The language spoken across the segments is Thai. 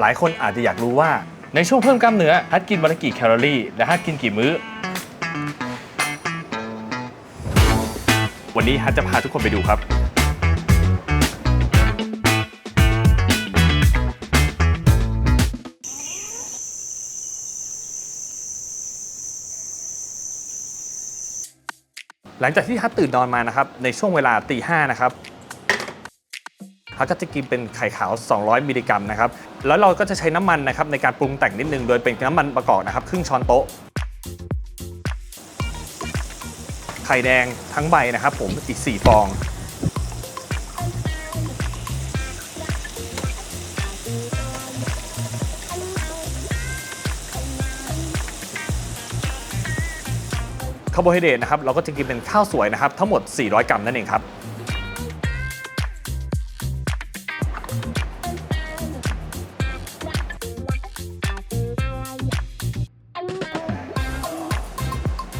หลายคนอาจจะอยากรู้ว่า ในช่วงเพิ่มกล้ามเนื้อฮัทกินวันละกี่แคลอรี่ และฮัทกินกี่มื้อ วันนี้ฮัทจะพาทุกคนไปดูครับ หลังจากที่ฮัทตื่นนอนมานะครับ ในช่วงเวลาตีห้านะครับ ฮัทก็จะกินเป็นไข่ขาว 200 มิลลิกรัมนะครับ แล้วเราก็จะใช้น้ำมันนะครับในการปรุงแต่งนิดนึง โดยเป็นน้ำมันประกอบนะครับ ครึ่งช้อนโต๊ะ ไข่แดงทั้งใบนะครับผมอีก 4 ฟอง คาร์โบไฮเดรตนะครับเราก็จะกินเป็นข้าวสวยนะครับทั้งหมด 400 กรัมนั่นเองครับ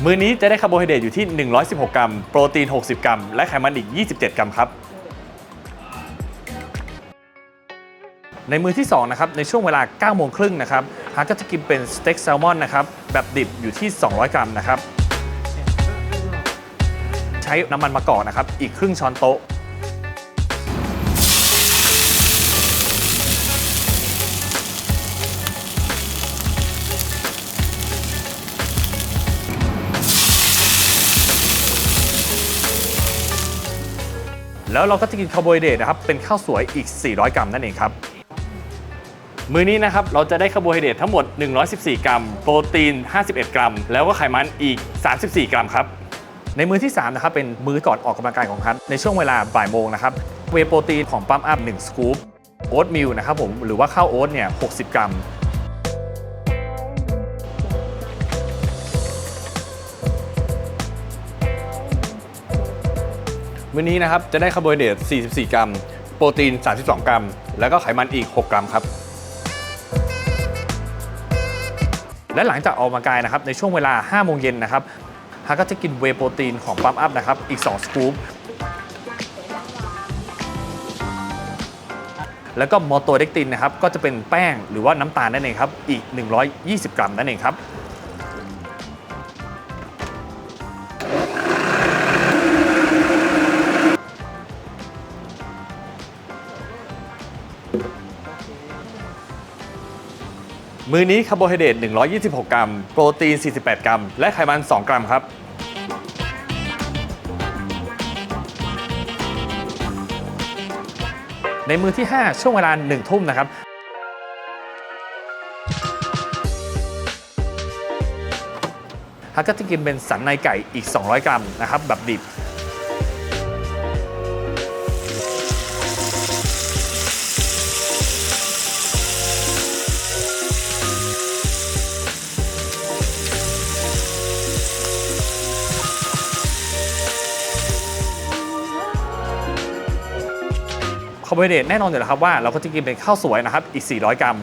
มื้อนี้จะได้คาร์โบไฮเดรตอยู่ที่ 116 กรัม โปรตีน 60 กรัม และไขมันอีก 27 กรัมครับ ในมือที่ 2 นะครับ ในช่วงเวลา 9 โมงครึ่งนะครับฮาร์ก็จะกินเป็นสเต็กแซลมอนนะครับ แบบดิบอยู่ที่ 200 กรัมนะครับ ใช้น้ำมันมะกอกนะครับ อีกครึ่งช้อนโต๊ะ แล้วเราก็จะกินคาร์โบไฮเดรตนะครับเป็นข้าวสวยอีก 400 กรัมนั่นเองครับมื้อนี้นะครับเราจะได้คาร์โบไฮเดรตทั้งหมด 114 กรัม โปรตีน 51 กรัม แล้วก็ไขมันอีก 34 กรัมครับ ในมื้อที่ 3 นะครับ เป็นมื้อก่อนออกกำลังกายของฮัทในช่วงเวลาบ่ายโมงนะครับ เวย์โปรตีนของปั๊มอัพ 1 สกู๊ป โอ๊ตมิลนะครับผม หรือว่าข้าวโอ๊ตเนี่ย 60 กรัม มื้อนี้นะครับจะได้คาร์โบไฮเดรต 44 กรัม โปรตีน 32 กรัม แล้วก็ไขมันอีก 6 กรัมครับ และหลังจากออกกำลังกายนะครับในช่วงเวลา 5 โมงเย็นนะครับฮาก็จะกินเวโปรตีนของปั๊มอัพนะครับอีก 2 สกู๊ปแล้วก็มอโตเด็กตินนะครับก็จะเป็นแป้งหรือว่าน้ำตาลนั่นเองครับอีก 120 กรัมนั่นเองครับ มื้อนี้คาร์โบไฮเดรต126 กรัม โปรตีน 48 กรัม และไขมัน 2 กรัมครับในมื้อที่ 5 ช่วงเวลา1ทุ่มนะครับ ฮักก็จะกินเป็นสันในไก่อีก 200 กรัมนะครับ แบบดิบ คาร์โบไฮเดรตแน่นอนอยู่แล้วครับว่าเราก็จะกินเป็นข้าวสวยนะครับอีก 400 กรัม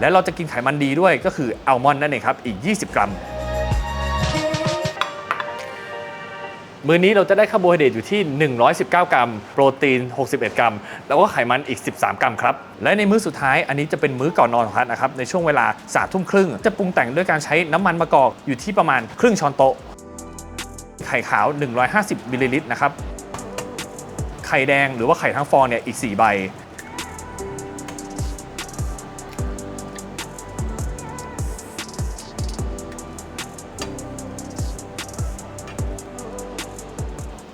และเราจะกินไขมันดีด้วยก็คืออัลมอนด์นั่นเองครับอีก 20 กรัม มื้อนี้เราจะได้คาร์โบไฮเดรตอยู่ที่ 119 กรัม โปรตีน 61 กรัม แล้วก็ไขมันอีก 13 กรัมครับ และในมื้อสุดท้ายอันนี้จะเป็นมื้อก่อนนอนของฮัทนะครับ ในช่วงเวลา3ทุ่มครึ่ง จะปรุงแต่งด้วยการใช้น้ำมันมะกอกอยู่ที่ประมาณครึ่งช้อนโต๊ะ ไข่ขาว 150มิลลิลิตรนะครับ ไข่แดงหรือว่าไข่ทั้งฟองเนี่ยอีก 4 ใบ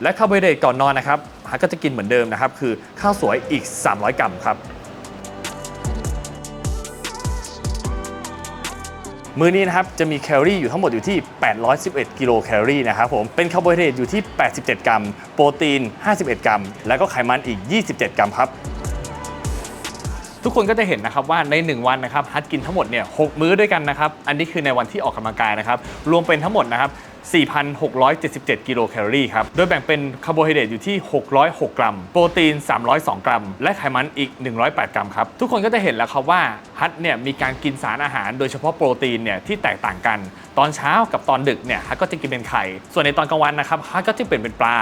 และคาร์โบไฮเดรตก่อนนอนนะครับฮัทก็จะกินเหมือนเดิมนะครับ คือข้าวสวยอีก 300 กรัมครับ มื้อนี้นะครับจะมีแคลอรี่อยู่ทั้งหมดอยู่ที่ 811 กิโลแคลอรี่นะครับผม เป็นคาร์โบไฮเดรตอยู่ที่ 87 กรัม โปรตีน 51 กรัม แล้วก็ไขมันอีก 27 กรัมครับทุกคนก็จะเห็นนะครับว่าใน 1 วันนะครับฮัทกินทั้งหมดเนี่ยหมื้อด้วยกันนะครับ อันนี้คือในวันที่ออกกำลังกายนะครับ รวมเป็นทั้งหมดนะครับ 4,677 กิโลแคลอรี่ครับ โดยแบ่งเป็นคาร์โบไฮเดรตอยู่ที่ 606 กรัม โปรตีน 302 กรัม และไขมันอีก 108 กรัมครับ ทุกคนก็จะเห็นแล้วครับว่าฮัทเนี่ยมีการกินสารอาหาร โดยเฉพาะโปรตีนเนี่ยที่แตกต่างกัน ตอนเช้ากับตอนดึกเนี่ยฮัทก็จะกินเป็นไข่ ส่วนในตอนกลางวันนะครับฮัทก็จะเปลี่ยนเป็นปลา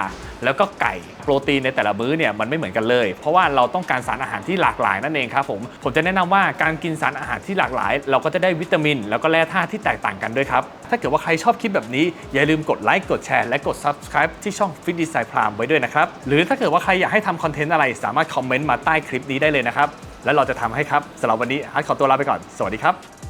แล้วก็ไก่โปรตีนในแต่ละมื้อเนี่ยมันไม่เหมือนกันเลย เพราะว่าเราต้องการสารอาหารที่หลากหลายนั่นเองครับผมผมจะแนะนำว่าการกินสารอาหารที่หลากหลาย เราก็จะได้วิตามิน แล้วก็แร่ธาตุที่แตกต่างกันด้วยครับถ้าเกิดว่าใครชอบคลิปแบบนี้ อย่าลืมกดไลค์กดแชร์และกด subscribe ที่ช่อง Fit Design Prime ไว้ด้วยนะครับหรือถ้าเกิดว่าใครอยากให้ทำคอนเทนต์อะไรสามารถคอมเมนต์มาใต้คลิปนี้ได้เลยนะครับแล้วเราจะทำให้ครับสำหรับวันนี้ฮัทขอตัวลาไปก่อนสวัสดีครับ